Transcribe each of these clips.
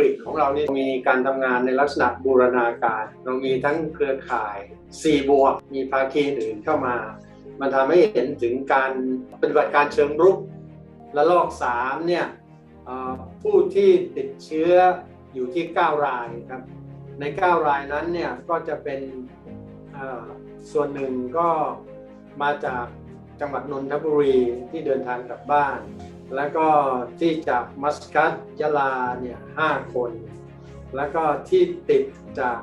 ริกของเรานี่มีการทำงานในลักษณะบูรณาการ เรามีทั้งเครือข่าย 4 บวก มีภาคีอื่นเข้ามา มันทำให้เห็นถึงการปฏิบัติการเชิงรุกและลอก 3 เนี่ยผู้ที่ติดเชื้ออยู่ที่ 9 รายครับ ใน 9 รายนั้นเนี่ยก็จะเป็นส่วนหนึ่งก็มาจากจังหวัดนนทบุรีที่เดินทางกลับบ้าน แล้วก็ที่จากมัสกัตยะลาเนี่ยห้าคน แล้วก็ที่ติดจาก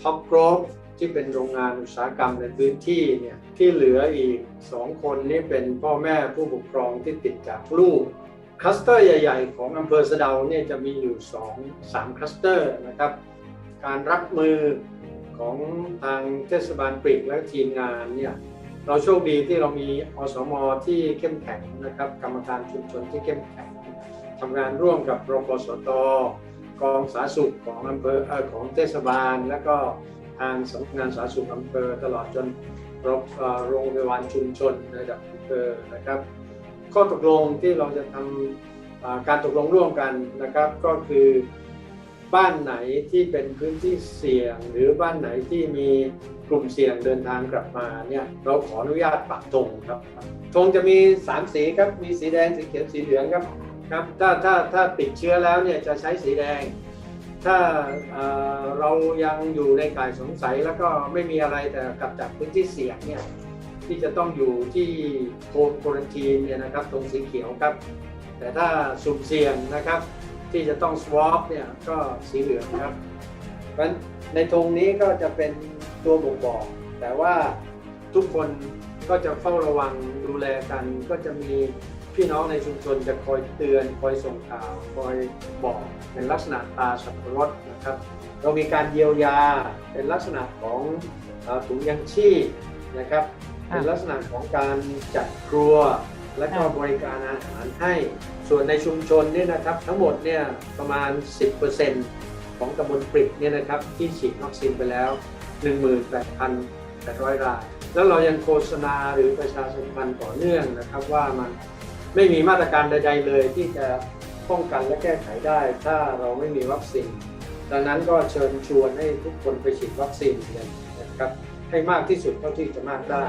ท็อปกรฟที่เป็นโรงงานอุตสาหกรรมในพื้นที่เนี่ยที่เหลืออีก 2 คนนี่เป็นพ่อแม่ผู้ปกครองที่ติดจากลูกคลัสเตอร์ใหญ่ ๆ ของอำเภอสะเดาเนี่ยจะมีอยู่ 2 3คลัสเตอร์นะครับ การรับมือของทางเทศบาลปริกและทีมงานเนี่ย เราโชคดีที่เรามีอสมที่เข้มแข็งนะครับ กรรมการชุมชนที่เข้มแข็งทำงานร่วมกับรปสตกองสาธารณสุขของอำเภอของเทศบาล และก็ทางสำนักงานสาธารณสุขอำเภอตลอดจนโรงเอ่อโรงพยาบาลชุมชนในระดับอำเภอนะครับ ข้อตกลงที่เราจะทำอ่าการตกลงร่วมกันนะครับ ก็คือ บ้านไหนที่เป็นพื้นที่เสี่ยง หรือบ้านไหนที่มีกลุ่มเสี่ยงเดินทางกลับมาเนี่ยเราขออนุญาตปักธงครับธงจะมี 3 สีครับมีสีแดงสีเขียวสีเหลืองครับครับถ้าถ้าถ้าติดเชื้อแล้วเนี่ยจะใช้สีแดง ถ้าเเรายังอยู่ในข่ายสงสัยแล้วก็ไม่มีอะไรแต่กลับจากพื้นที่เสี่ยงเนี่ยที่จะต้องอยู่ที่โฮมควอนตีนเนี่ยนะครับตรงสีเขียวครับ แต่ถ้าสุ่มเสี่ยงนะครับ ที่จะต้อง swab เนี่ยก็สีเหลืองครับเพราะฉะนั้นในธงนี้ก็จะเป็นตัวบ่งบอก แต่ว่าทุกคนก็จะเฝ้าระวังดูแลกัน ก็จะมีพี่น้องในชุมชนจะคอยเตือน คอยส่งข่าว คอยบอกในลักษณะตาสับปะรดนะครับ เรามีการเยียวยาเป็นลักษณะของถุงยังชีพนะครับ เป็นลักษณะของการจัดครัว และก็บริการอาหารให้ส่วนในชุมชนเนี่ยนะครับทั้งหมดเนี่ยประมาณ 10%ของตำบลปริกเนี่ยนะครับที่ฉีดวัคซีนไปแล้ว 18,800 ราย แล้วเรายังโฆษณาหรือประชาสัมพันธ์ต่อเนื่องนะครับว่ามันไม่มีมาตรการใด ๆ เลยที่จะป้องกันและแก้ไขได้ ถ้าเราไม่มีวัคซีน ดังนั้นก็เชิญชวนให้ทุกคนไปฉีดวัคซีนกันนะครับให้มากที่สุดเท่าที่จะมากได้